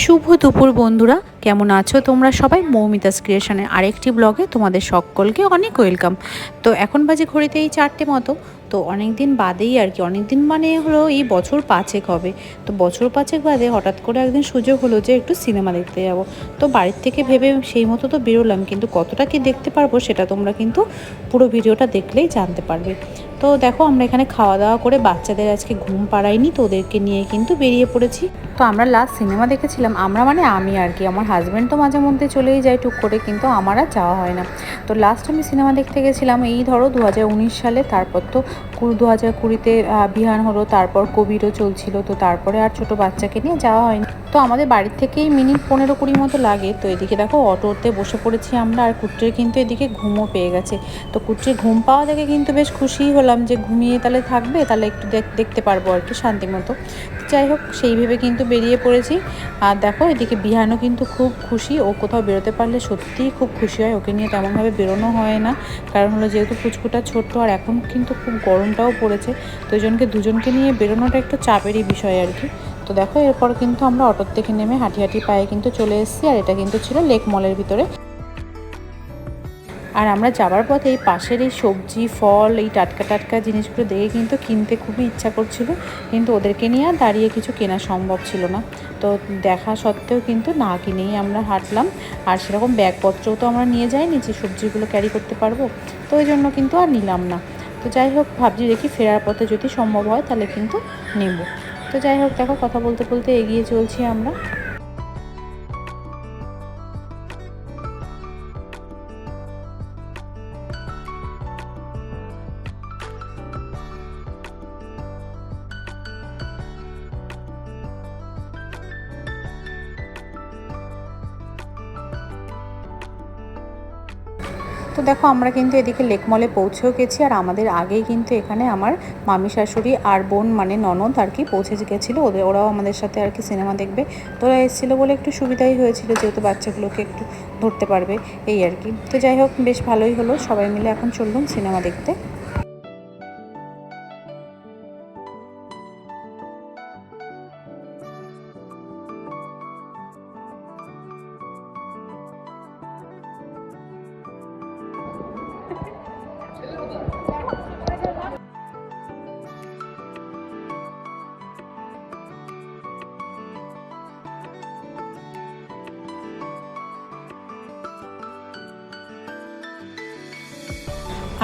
শুভ দুপুর বন্ধুরা, কেমন আছো তোমরা সবাই? মৌমিতাস ক্রিয়েশনের আরেকটি ব্লগে তোমাদের সকলকে অনেক ওয়েলকাম তো এখন বাজে ঘড়িতে এই চারটে মতো। তো অনেক দিন বাদেই আর কি অনেক দিন মানে হলো এই বছর পাঁচেক হবে। তো বছর পাঁচেক বাদে হঠাৎ করে একদিন সুযোগ হলো যে একটু সিনেমা দেখতে যাব। তো বাড়ির থেকে ভেবে সেই মতো তো বেরোলাম, কিন্তু কতটা কি দেখতে পারব সেটা তোমরা কিন্তু পুরো ভিডিওটা দেখলেই জানতে পারবে। তো দেখো আমরা এখানে খাওয়া দাওয়া করে বাচ্চাদের আজকে ঘুম পাড়াইনি তো ওদেরকে নিয়ে কিন্তু বেরিয়ে পড়েছি। তো আমরা লাস্ট সিনেমা দেখেছিলাম, আমরা মানে আমি আর কি, আমার হাজব্যান্ড তো মাঝে মধ্যে চলেই যায় টুক করে, কিন্তু আমার আর যাওয়া হয় না। তো লাস্ট আমি সিনেমা দেখতে গেছিলাম, এই ধরো দু হাজার উনিশ সালে, তারপর তো দু হাজার কুড়িতে বিহান হলো, তারপর কোভিডও চলছিল, তো তারপরে আর ছোট বাচ্চাকে নিয়ে যাওয়া হয়নি। তো আমাদের বাড়ির থেকেই মিনিট পনেরো কুড়ি মতো লাগে। তো এদিকে দেখো অটোতে বসে পড়েছি আমরা, আর কুট্টির কিন্তু এদিকে ঘুমও পেয়ে গেছে। তো কুট্টির ঘুম পাওয়া দেখে কিন্তু বেশ খুশিই হলাম যে ঘুমিয়ে তাহলে থাকবে, তাহলে একটু দেখতে পারব আর কি শান্তি মতো। যাই হোক, সেই ভেবে কিন্তু বেরিয়ে পড়েছি। আর দেখো, এদিকে বিহানও কিন্তু খুব খুশি, ও কোথাও বেরোতে পারলে সত্যিই খুব খুশি হয়। ওকে নিয়ে তেমনভাবে বেরোনো হয় না। কারণ হলো যেহেতু পুচকুটা ছোট্ট, আর এখন কিন্তু খুব গরমটাও পড়েছে। তো জনকে দুজনকে নিয়ে বেরোনোটা একটু চাপেরই বিষয় আর কি। তো দেখো, এরপর কিন্তু আমরা অটোর থেকে নেমে হাঁটি হাঁটি পায়ে কিন্তু চলে এসেছি, আর এটা কিন্তু ছিল লেক মলের ভিতরে। আর আমরা যাবার পথে এই পাশের এই সবজি, ফল, এই টাটকা টাটকা জিনিসগুলো দেখে কিন্তু কিনতে খুবই ইচ্ছা করছিল। কিন্তু ওদেরকে নিয়ে আর দাঁড়িয়ে কিছু কেনা সম্ভব ছিল না। তো দেখা সত্ত্বেও কিন্তু না কিনেই আমরা হাঁটলাম। আর সেরকম ব্যাগপত্রও তো আমরা নিয়ে যাইনি যে সবজিগুলো ক্যারি করতে পারব। তো ওই জন্য কিন্তু আর নিলাম না। তো যাই হোক, ভাবছি দেখি ফেরার পথে যদি সম্ভব হয় তাহলে কিন্তু নেব। তো যাই হোক, দেখো, কথা বলতে বলতে এগিয়ে চলছি আমরা। তো দেখো, আমরা কিন্তু এদিকে লেকমলে পৌঁছেও গেছি। আর আমাদের আগেই কিন্তু এখানে আমার মামি শাশুড়ি আর বোন মানে ননদ আর কি পৌঁছে গেছিল। ওদের, ওরাও আমাদের সাথে আর কি সিনেমা দেখবে। তোরা এসেছিল বলে একটু সুবিধাই হয়েছিল, যেহেতু বাচ্চাগুলোকে একটু ধরতে পারবে, এই আর কি। তো যাই হোক, বেশ ভালোই হলো। সবাই মিলে এখন চললাম সিনেমা দেখতে।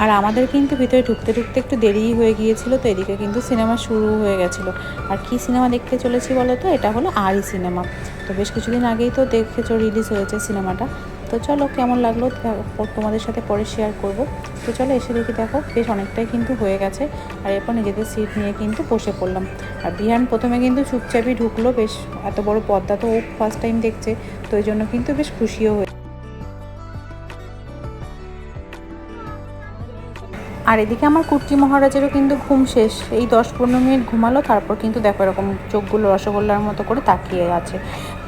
আর আমাদের কিন্তু ভিতরে ঢুকতে ঢুকতে একটু দেরিই হয়ে গিয়েছিল, তো এদিকে কিন্তু সিনেমা শুরু হয়ে গেছিল। আর কি সিনেমা দেখতে চলেছি বলো তো? এটা হলো আরই সিনেমা। তো বেশ কিছুদিন আগেই তো দেখেছ রিলিজ হয়েছে সিনেমাটা। তো চলো কেমন লাগল তোমাদের সাথে পরে শেয়ার করব। তো চলো এসে দেখি দেখো, বেশ অনেকটাই কিন্তু হয়ে গেছে। আর এরপর নিজেদের সিট নিয়ে কিন্তু বসে পড়লাম। আর বিহান প্রথমে কিন্তু চুপচাপই ঢুকলো, বেশ এত বড় পর্দা তো ও ফার্স্ট টাইম দেখছে, তো ওই জন্য কিন্তু বেশ খুশিও হয়ে আর এদিকে আমার কুর্তি মহারাজেরও কিন্তু ঘুম শেষ। এই দশ পনেরো মিনিট ঘুমালো, তারপর কিন্তু দেখো এরকম চোখগুলো রসগোল্লার মতো করে তাকিয়ে আছে।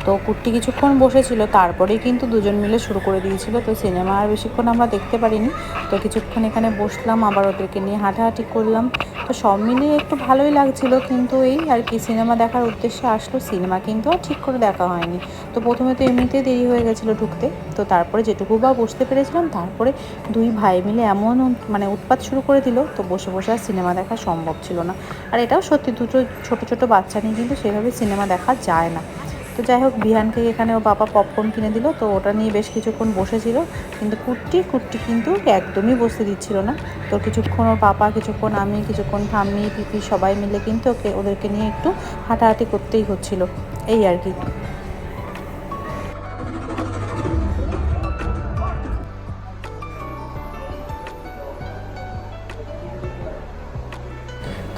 তো কুর্তি কিছুক্ষণ বসেছিল, তারপরেই কিন্তু দুজন মিলে শুরু করে দিয়েছিল। তো সিনেমা আর বেশিক্ষণ আমরা দেখতে পারিনি। তো কিছুক্ষণ এখানে বসলাম, আবার ওদেরকে নিয়ে হাঁটাহাঁটি করলাম। তো সব মিলিয়ে একটু ভালোই লাগছিল, কিন্তু এই আর কি সিনেমা দেখার উদ্দেশ্যে আসলো। সিনেমা কিন্তু আর ঠিক করে দেখা হয়নি। তো প্রথমে তো এমনিতে দেরি হয়ে গেছিল ঢুকতে। তো তারপরে যেটুকু বা বসতে পেরেছিলাম, তারপরে দুই ভাই মিলে এমন মানে উৎপাত শুরু করে দিল, তো বসে বসে আর সিনেমা দেখা সম্ভব ছিল না। আর এটাও সত্যি, দুটো ছোট ছোট বাচ্চা নিয়ে কিন্তু সেভাবে সিনেমা দেখা যায় না। তো যাই হোক, বিহানকে এখানে ও বাবা পপকর্ন কিনে দিল। তো ওটা নিয়ে বেশ কিছুক্ষণ বসেছিল। কিন্তু কুট্টি কুট্টি কিন্তু একদমই বসতে দিচ্ছিল না। তো কিছুক্ষণ ওর পাপা, কিছুক্ষণ আমি, কিছুক্ষণ ঠাম্মি পিপি সবাই মিলে কিন্তু ওকে, ওদেরকে নিয়ে একটু হাঁটাহাঁটি করতেই হচ্ছিল। এই আর কি।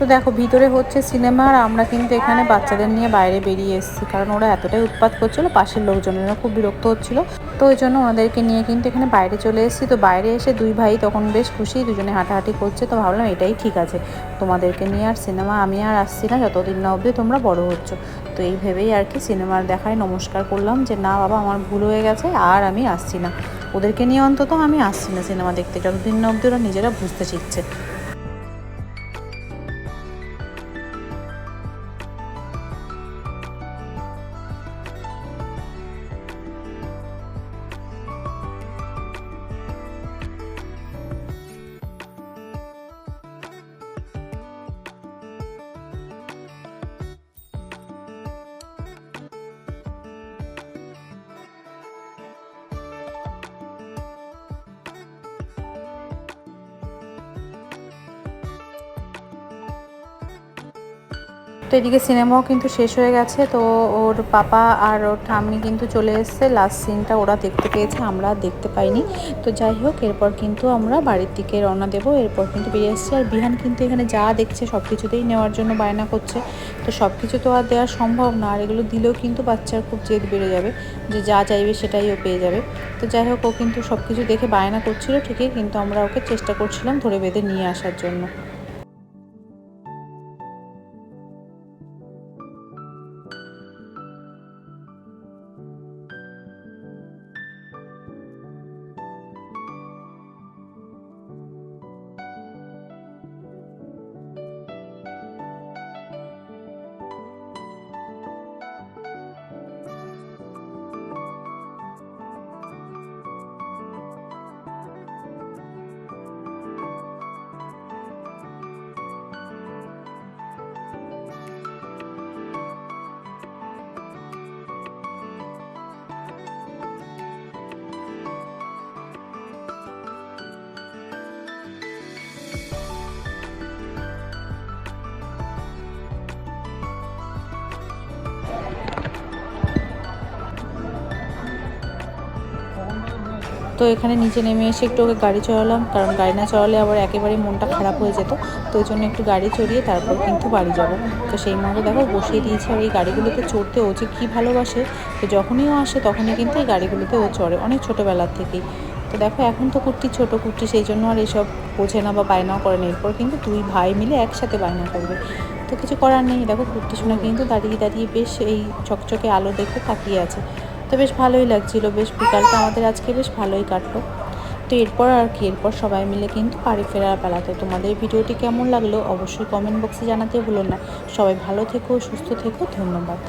তো দেখো, ভিতরে হচ্ছে সিনেমা আর আমরা কিন্তু এখানে বাচ্চাদের নিয়ে বাইরে বেরিয়ে এসেছি, কারণ ওরা এতটাই উৎপাত করছিল, পাশের লোকজনেরা খুব বিরক্ত হচ্ছিল। তো ওই জন্য ওনাদেরকে নিয়ে কিন্তু এখানে বাইরে চলে এসেছি। তো বাইরে এসে দুই ভাই তখন বেশ খুশি, দুজনে হাঁটাহাঁটি করছে। তো ভাবলাম এটাই ঠিক আছে, তোমাদেরকে নিয়ে আর সিনেমা আমি আর আসছি না, যতদিন না অবধি তোমরা বড় হচ্ছ। তো এই ভেবেই আর কি সিনেমার দেখায় নমস্কার করলাম যে, না বাবা, আমার ভুল হয়ে গেছে, আর আমি আসছি না। ওদেরকে নিয়ে অন্তত আমি আসছি না সিনেমা দেখতে, যতদিন না অবধি ওরা নিজেরা বুঝতে শিখছে। তো এদিকে সিনেমাও কিন্তু শেষ হয়ে গেছে। তো ওর পাপা আর ওর ঠাম্মি কিন্তু চলে এসছে। লাস্ট সিনটা ওরা দেখতে পেয়েছে, আমরা দেখতে পাইনি। তো যাই হোক, এরপর কিন্তু আমরা বাড়ির দিকে রওনা দেবো। এরপর কিন্তু বেরিয়ে এসছি আর বিহান কিন্তু এখানে যা দেখছে সব কিছুতেই নেওয়ার জন্য বায়না করছে। তো সব কিছু তো আর দেওয়া সম্ভব না। আর এগুলো দিলেও কিন্তু বাচ্চার খুব জেদ বেড়ে যাবে। যে যা চাইবে সেটাই ও পেয়ে যাবে। তো যাই হোক, ও কিন্তু সব কিছু দেখে বায়না করছিল ঠিকই। কিন্তু আমরা ওকে চেষ্টা করছিলাম ধরে বেঁধে নিয়ে আসার জন্য। তো এখানে নিচে নেমে এসে একটু ওকে গাড়ি চড়ালাম, কারণ গাড়ি না চড়ালে আবার একেবারে মনটা খারাপ হয়ে যেত। তো ওই জন্য একটু গাড়ি চড়িয়ে তারপর কিন্তু বাড়ি যাব। তো সেই মতো দেখো বসিয়ে দিয়েছে আর এই গাড়িগুলোতে চড়তে ও যে কী ভালোবাসে, তো যখনই ও আসে তখনই কিন্তু এই গাড়িগুলোতে ও চড়ে অনেক ছোটোবেলার থেকেই। তো দেখো এখন তো কুর্তি ছোটো কুর্তি সেই জন্য আর এসব বোঝে না বা বায়নাও করে না। এরপর কিন্তু দুই ভাই মিলে একসাথে বায়না করবে। তো কিছু করার নেই। দেখো কুর্তি শোনা কিন্তু দাঁড়িয়ে দাঁড়িয়ে বেশ এই চকচকে আলো দেখে তাকিয়ে আছে। তো বেশ ভালোই লাগছিল, বেশ বিকালটা আমাদের আজকে বেশ ভালোই কাটলো। তো এরপর আর কি, এরপর সবাই মিলে কিন্তু বাড়ি ফেরার পালা তো তোমাদের ভিডিওটি কেমন লাগল অবশ্যই কমেন্ট বক্সে জানাতে ভুলো না। সবাই ভালো থেকো, সুস্থ থেকো, ধন্যবাদ।